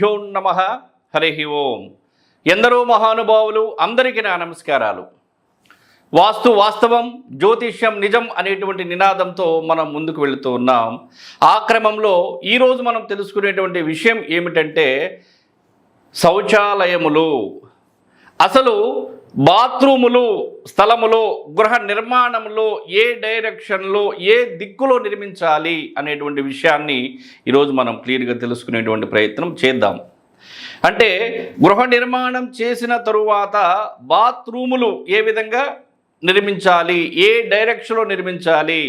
శ్రీగురుభ్యో నమ. హరి ఓం. ఎందరో మహానుభావులు అందరికీ నా నమస్కారాలు. వాస్తు వాస్తవం జ్యోతిష్యం నిజం అనేటువంటి నినాదంతో మనం ముందుకు వెళుతూ ఉన్నాం. ఆ క్రమంలో ఈరోజు మనం తెలుసుకునేటువంటి విషయం ఏమిటంటే శౌచాలయములు. అసలు బాత్రూములు స్థలములో గృహ నిర్మాణంలో ఏ డైరెక్షన్లో ఏ దిక్కులో నిర్మించాలి అనేటువంటి విషయాన్ని ఈరోజు మనం క్లియర్గా తెలుసుకునేటువంటి ప్రయత్నం చేద్దాం. అంటే గృహ నిర్మాణం చేసిన తరువాత బాత్రూములు ఏ విధంగా నిర్మించాలి ఏ డైరెక్షన్లో నిర్మించాలి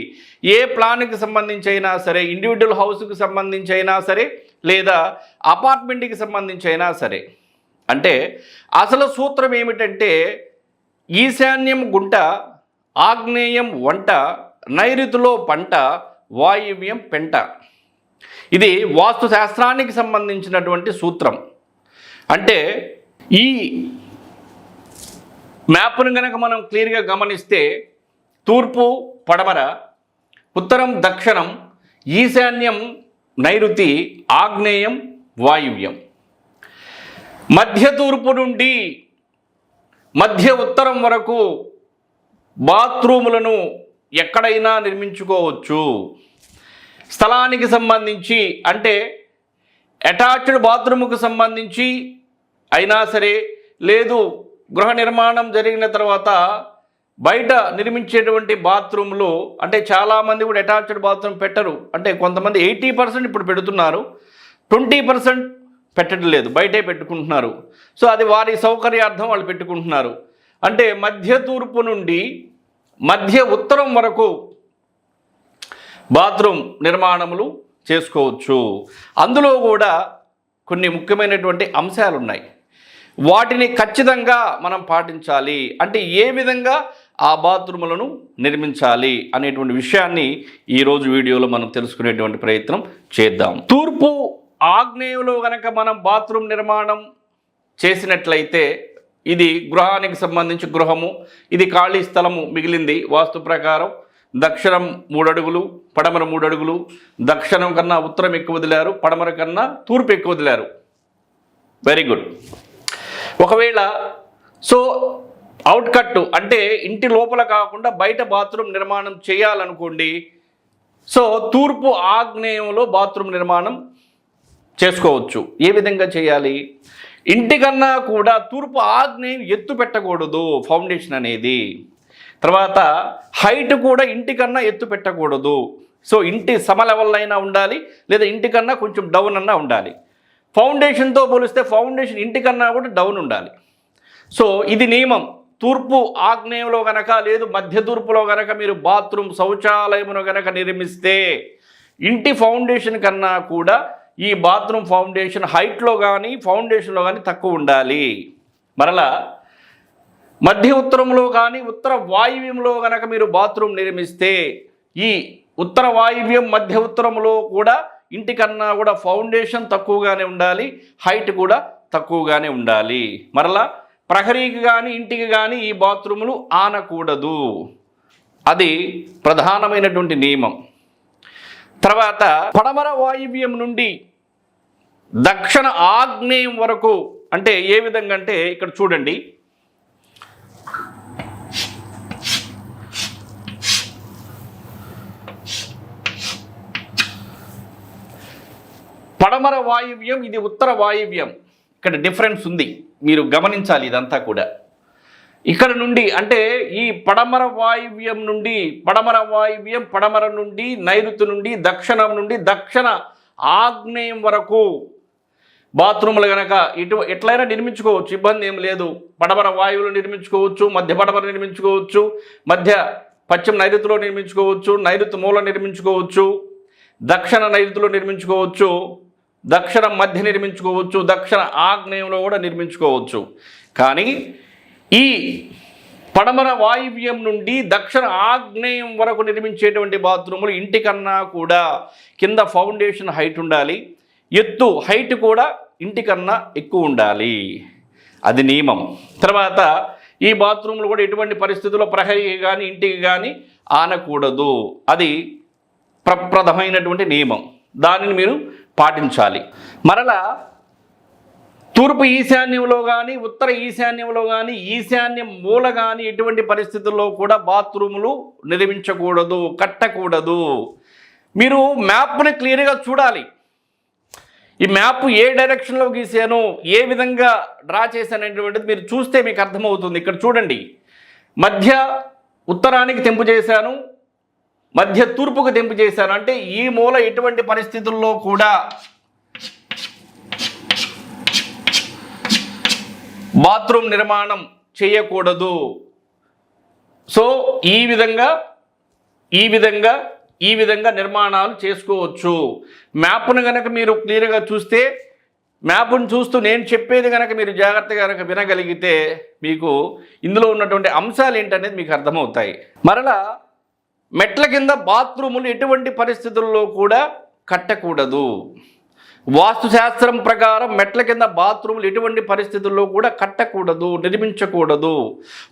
ఏ ప్లాన్కి సంబంధించి అయినా సరే ఇండివిజువల్ హౌస్కి సంబంధించి అయినా సరే లేదా అపార్ట్మెంట్కి సంబంధించి అయినా సరే అంటే అసలు సూత్రం ఏమిటంటే ఈశాన్యం గుంట ఆగ్నేయం వంట నైరుతిలో పంట వాయువ్యం పెంట. ఇది వాస్తు శాస్త్రానికి సంబంధించినటువంటి సూత్రం. అంటే ఈ మ్యాప్ను కనుక మనం క్లియర్గా గమనిస్తే తూర్పు పడమర ఉత్తరం దక్షిణం ఈశాన్యం నైరుతి ఆగ్నేయం వాయువ్యం. మధ్య తూర్పు నుండి మధ్య ఉత్తరం వరకు బాత్రూములను ఎక్కడైనా నిర్మించుకోవచ్చు. స్థలానికి సంబంధించి అంటే అటాచ్డ్ బాత్రూముకు సంబంధించి అయినా సరే లేదు గృహ నిర్మాణం జరిగిన తర్వాత బయట నిర్మించేటువంటి బాత్రూమ్లు అంటే చాలామంది కూడా అటాచ్డ్ బాత్రూమ్ పెట్టరు. అంటే కొంతమంది ఎయిటీ పర్సెంట్ ఇప్పుడు పెడుతున్నారు. ట్వంటీ పర్సెంట్ పెట్టడం లేదు బయటే పెట్టుకుంటున్నారు. సో అది వారి సౌకర్యార్థం వాళ్ళు పెట్టుకుంటున్నారు. అంటే మధ్య తూర్పు నుండి మధ్య ఉత్తరం వరకు బాత్రూమ్ నిర్మాణములు చేసుకోవచ్చు. అందులో కూడా కొన్ని ముఖ్యమైనటువంటి అంశాలు ఉన్నాయి వాటిని ఖచ్చితంగా మనం పాటించాలి. అంటే ఏ విధంగా ఆ బాత్రూములను నిర్మించాలి అనేటువంటి విషయాన్ని ఈరోజు వీడియోలో మనం తెలుసుకునేటువంటి ప్రయత్నం చేద్దాం. తూర్పు ఆగ్నేయంలో కనుక మనం బాత్రూమ్ నిర్మాణం చేసినట్లయితే ఇది గృహానికి సంబంధించి గృహము ఇది ఖాళీ స్థలము మిగిలింది వాస్తు ప్రకారం. దక్షిణం మూడు అడుగులు పడమర మూడు అడుగులు దక్షిణం కన్నా ఉత్తరం ఎక్కువ వదిలారు పడమర కన్నా తూర్పు ఎక్కువ వదిలారు. వెరీ గుడ్ ఒకవేళ సో అవుట్కట్ అంటే ఇంటి లోపల కాకుండా బయట బాత్రూమ్ నిర్మాణం చేయాలనుకోండి సో తూర్పు ఆగ్నేయంలో బాత్రూమ్ నిర్మాణం చేసుకోవచ్చు. ఏ విధంగా చేయాలి? ఇంటికన్నా కూడా తూర్పు ఆగ్నేయం ఎత్తు పెట్టకూడదు ఫౌండేషన్ అనేది. తర్వాత హైట్ కూడా ఇంటికన్నా ఎత్తు పెట్టకూడదు. సో ఇంటి సమ లెవెల్ అయినా ఉండాలి లేదా ఇంటికన్నా కొంచెం డౌన్ అన్నా ఉండాలి. ఫౌండేషన్తో పోలిస్తే ఫౌండేషన్ ఇంటికన్నా కూడా డౌన్ ఉండాలి. సో ఇది నియమం. తూర్పు ఆగ్నేయంలో గనక లేదు మధ్య తూర్పులో గనక మీరు బాత్రూమ్ శౌచాలయమును గనక నిర్మిస్తే ఇంటి ఫౌండేషన్ కన్నా కూడా ఈ బాత్రూమ్ ఫౌండేషన్ హైట్లో కానీ ఫౌండేషన్లో కానీ తక్కువ ఉండాలి. మరలా మధ్య ఉత్తరంలో కానీ ఉత్తర వాయువ్యంలో కనుక మీరు బాత్రూమ్ నిర్మిస్తే ఈ ఉత్తర వాయువ్యం మధ్య ఉత్తరంలో కూడా ఇంటికన్నా కూడా ఫౌండేషన్ తక్కువగానే ఉండాలి హైట్ కూడా తక్కువగానే ఉండాలి. మరలా ప్రహరీకి కానీ ఇంటికి కానీ ఈ బాత్రూములు ఆనకూడదు. అది ప్రధానమైనటువంటి నియమం. తర్వాత పడమర వాయువ్యం నుండి దక్షిణ ఆగ్నేయం వరకు అంటే ఏ విధంగా అంటే ఇక్కడ చూడండి. పడమర వాయువ్యం ఇది ఉత్తర వాయువ్యం. ఇక్కడ డిఫరెన్స్ ఉంది. మీరు గమనించాలి ఇదంతా కూడా. ఇక్కడ నుండి అంటే ఈ పడమర వాయువ్యం నుండి పడమర వాయువ్యం పడమర నుండి నైరుతి నుండి దక్షిణం నుండి దక్షిణ ఆగ్నేయం వరకు బాత్రూములు కనుక ఇటు ఎట్లయినా నిర్మించుకోవచ్చు ఇబ్బంది ఏం లేదు. పడమర వాయువులు నిర్మించుకోవచ్చు మధ్య పడమర నిర్మించుకోవచ్చు మధ్య పశ్చిమ నైరుతిలో నిర్మించుకోవచ్చు నైరుతి మూల నిర్మించుకోవచ్చు దక్షిణ నైరుతిలో నిర్మించుకోవచ్చు దక్షిణ మధ్య నిర్మించుకోవచ్చు దక్షిణ ఆగ్నేయంలో కూడా నిర్మించుకోవచ్చు. కానీ ఈ పడమర వాయువ్యం నుండి దక్షిణ ఆగ్నేయం వరకు నిర్మించేటువంటి బాత్రూములు ఇంటికన్నా కూడా కింద ఫౌండేషన్ హైట్ ఉండాలి. ఎత్తు హైట్ కూడా ఇంటికన్నా ఎక్కువ ఉండాలి. అది నియమం. తర్వాత ఈ బాత్రూమ్లు కూడా ఎటువంటి పరిస్థితుల్లో ప్రహరీకి కానీ ఇంటికి కానీ ఆనకూడదు. అది ప్రప్రథమైనటువంటి నియమం. దానిని మీరు పాటించాలి. మరలా తూర్పు ఈశాన్యంలో కానీ ఉత్తర ఈశాన్యంలో కానీ ఈశాన్యం మూల కానీ ఎటువంటి పరిస్థితుల్లో కూడా బాత్రూములు నిర్మించకూడదు కట్టకూడదు. మీరు మ్యాప్ని క్లియర్గా చూడాలి. ఈ మ్యాప్ ఏ డైరెక్షన్లో గీసాను ఏ విధంగా డ్రా చేశాననేటువంటిది మీరు చూస్తే మీకు అర్థమవుతుంది. ఇక్కడ చూడండి. మధ్య ఉత్తరానికి తెంపు చేశాను మధ్య తూర్పుకు తెంపు చేశాను. అంటే ఈ మూల ఎటువంటి పరిస్థితుల్లో కూడా బాత్రూమ్ నిర్మాణం చేయకూడదు. సో ఈ విధంగా ఈ విధంగా ఈ విధంగా నిర్మాణాలు చేసుకోవచ్చు. మ్యాప్ను కనుక మీరు క్లియర్గా చూస్తే మ్యాప్ను చూస్తూ నేను చెప్పేది కనుక మీరు జాగ్రత్తగా కనుక వినగలిగితే మీకు ఇందులో ఉన్నటువంటి అంశాలు ఏంటనేది మీకు అర్థమవుతాయి. మరలా మెట్ల కింద బాత్రూములు ఎటువంటి పరిస్థితుల్లో కూడా కట్టకూడదు. వాస్తుశాస్త్రం ప్రకారం మెట్ల కింద బాత్రూములు ఎటువంటి పరిస్థితుల్లో కూడా కట్టకూడదు నిర్మించకూడదు.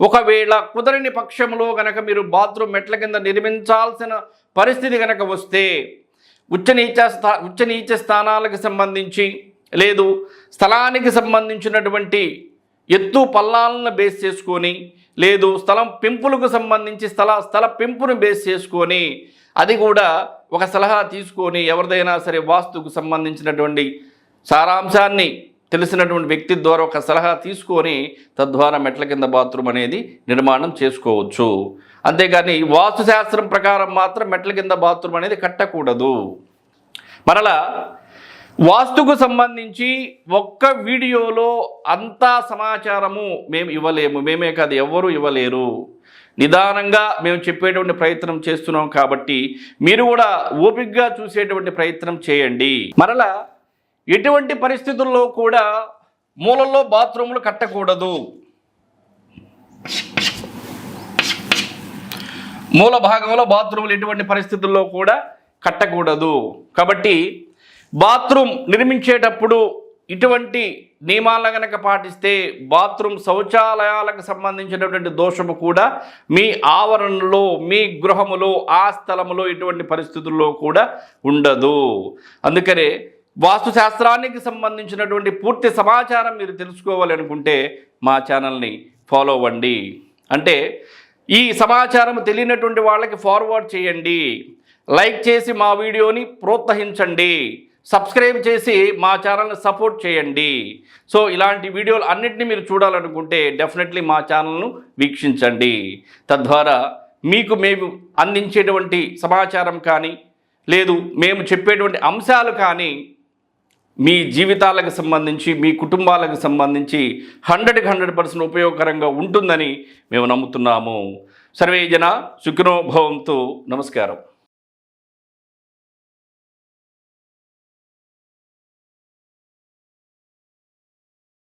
ఒకవేళ కుదరని పక్షంలో గనక మీరు బాత్రూమ్ మెట్ల కింద నిర్మించాల్సిన పరిస్థితి గనక వస్తే ఉచ్చ స్థా ఉచ్చ నీచ స్థానాలకు సంబంధించి లేదు స్థలానికి సంబంధించినటువంటి ఎత్తు పల్లాలను బేస్ చేసుకొని లేదు స్థలం పెంపులకు సంబంధించి స్థల స్థల పెంపును బేస్ చేసుకొని అది కూడా ఒక సలహా తీసుకొని ఎవరిదైనా సరే వాస్తుకు సంబంధించినటువంటి సారాంశాన్ని తెలిసినటువంటి వ్యక్తి ద్వారా ఒక సలహా తీసుకొని తద్వారా మెట్ల కింద బాత్రూమ్ అనేది నిర్మాణం చేసుకోవచ్చు. అంతేగాని వాస్తుశాస్త్రం ప్రకారం మాత్రం మెట్ల కింద బాత్రూమ్ అనేది కట్టకూడదు. మరలా వాస్తుకు సంబంధించి ఒక్క వీడియోలో అంతా సమాచారము మేము ఇవ్వలేము. మేమే కాదు ఎవ్వరూ ఇవ్వలేరు. నిదానంగా మేము చెప్పేటువంటి ప్రయత్నం చేస్తున్నాం కాబట్టి మీరు కూడా ఓపికగా చూసేటువంటి ప్రయత్నం చేయండి. మరలా ఎటువంటి పరిస్థితుల్లో కూడా మూలల్లో బాత్రూములు కట్టకూడదు. మూల భాగంలో బాత్రూములు ఎటువంటి పరిస్థితుల్లో కూడా కట్టకూడదు. కాబట్టి బాత్రూమ్ నిర్మించేటప్పుడు ఇటువంటి నియమాలను కనుక పాటిస్తే బాత్రూమ్ శౌచాలయాలకు సంబంధించినటువంటి దోషము కూడా మీ ఆవరణలో మీ గృహములో ఆ స్థలములో ఇటువంటి పరిస్థితుల్లో కూడా ఉండదు. అందుకనే వాస్తుశాస్త్రానికి సంబంధించినటువంటి పూర్తి సమాచారం మీరు తెలుసుకోవాలి అనుకుంటే మా ఛానల్ని ఫాలో అవ్వండి. అంటే ఈ సమాచారం తెలియనటువంటి వాళ్ళకి ఫార్వర్డ్ చేయండి. లైక్ చేసి మా వీడియోని ప్రోత్సహించండి. సబ్స్క్రైబ్ చేసి మా ఛానల్ని సపోర్ట్ చేయండి. సో ఇలాంటి వీడియోలు అన్నింటినీ మీరు చూడాలనుకుంటే డెఫినెట్లీ మా ఛానల్ను వీక్షించండి. తద్వారా మీకు మేము అందించేటువంటి సమాచారం కానీ లేదు మేము చెప్పేటువంటి అంశాలు కానీ మీ జీవితాలకు సంబంధించి మీ కుటుంబాలకు సంబంధించి హండ్రెడ్కి హండ్రెడ్ పర్సెంట్ ఉపయోగకరంగా ఉంటుందని మేము నమ్ముతున్నాము. సర్వేజన జన నమస్కారం.